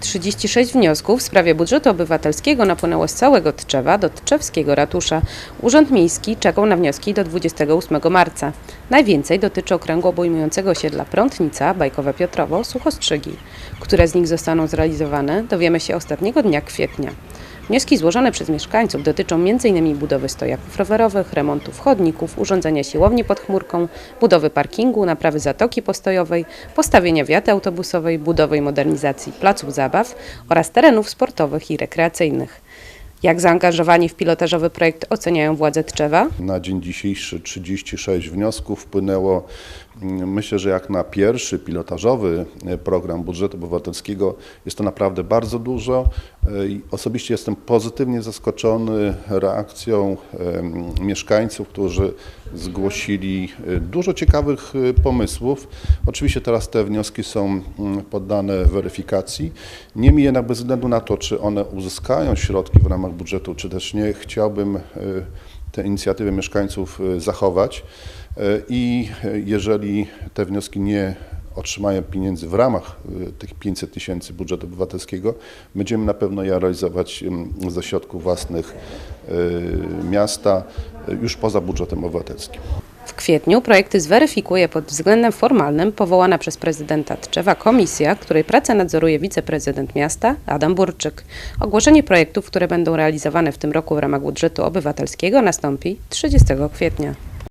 36 wniosków w sprawie budżetu obywatelskiego napłynęło z całego Tczewa do Tczewskiego Ratusza. Urząd Miejski czekał na wnioski do 28 marca. Najwięcej dotyczy okręgu obejmującego osiedla Prątnica, Bajkowe Piotrowo, Suchostrzygi. Które z nich zostaną zrealizowane, dowiemy się ostatniego dnia kwietnia. Wnioski złożone przez mieszkańców dotyczą m.in. budowy stojaków rowerowych, remontów chodników, urządzenia siłowni pod chmurką, budowy parkingu, naprawy zatoki postojowej, postawienia wiaty autobusowej, budowy i modernizacji placów zabaw oraz terenów sportowych i rekreacyjnych. Jak zaangażowani w pilotażowy projekt oceniają władze Tczewa? Na dzień dzisiejszy 36 wniosków wpłynęło. Mm, Myślę, że jak na pierwszy pilotażowy e, program budżetu obywatelskiego jest to naprawdę bardzo dużo. E, Osobiście jestem pozytywnie zaskoczony reakcją mieszkańców, którzy zgłosili e, dużo ciekawych e, pomysłów. Oczywiście teraz te wnioski są mm, poddane weryfikacji. Niemniej jednak bez względu na to, czy one uzyskają środki w ramach budżetu, czy też nie, chciałbym e, te inicjatywy mieszkańców zachować i jeżeli te wnioski nie otrzymają pieniędzy w ramach tych 500 tysięcy budżetu obywatelskiego, będziemy na pewno je realizować em, ze środków własnych miasta już poza budżetem obywatelskim. W kwietniu projekty zweryfikuje pod względem formalnym powołana przez prezydenta Tczewa komisja, której pracę nadzoruje wiceprezydent miasta Adam Burczyk. Ogłoszenie projektów, które będą realizowane w tym roku w ramach budżetu obywatelskiego nastąpi 30 kwietnia.